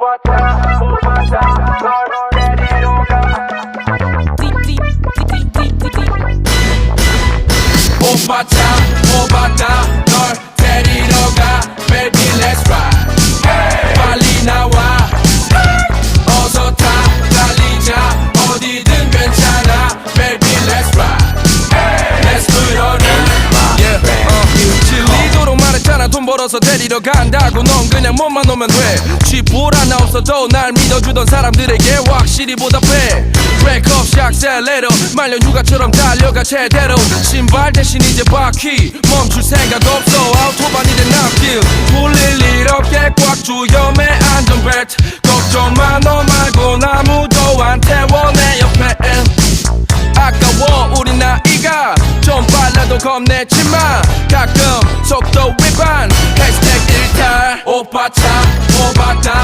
오빠 차 오빠 차널 데리러 가 오빠 차 벌어서 데리러 간다고 넌 그냥 몸만 오면 돼. 쥐뿔 하나 없어도 날 믿어주던 사람들에게 확실히 보답해. 브레이크 없이 악셀레러 말려 휴가처럼 달려가 제대로. 신발 대신 이제 바퀴. 멈출 생각 없어. 아우토반이 된 앞길. 돌릴 일 없게 꽉 조여매 안전벨트. 걱정 마너 말고 안 태워 내 옆에. 아까워 우리 나이가. 좀 빨라도 겁내지마. 가끔 속도 위반 해시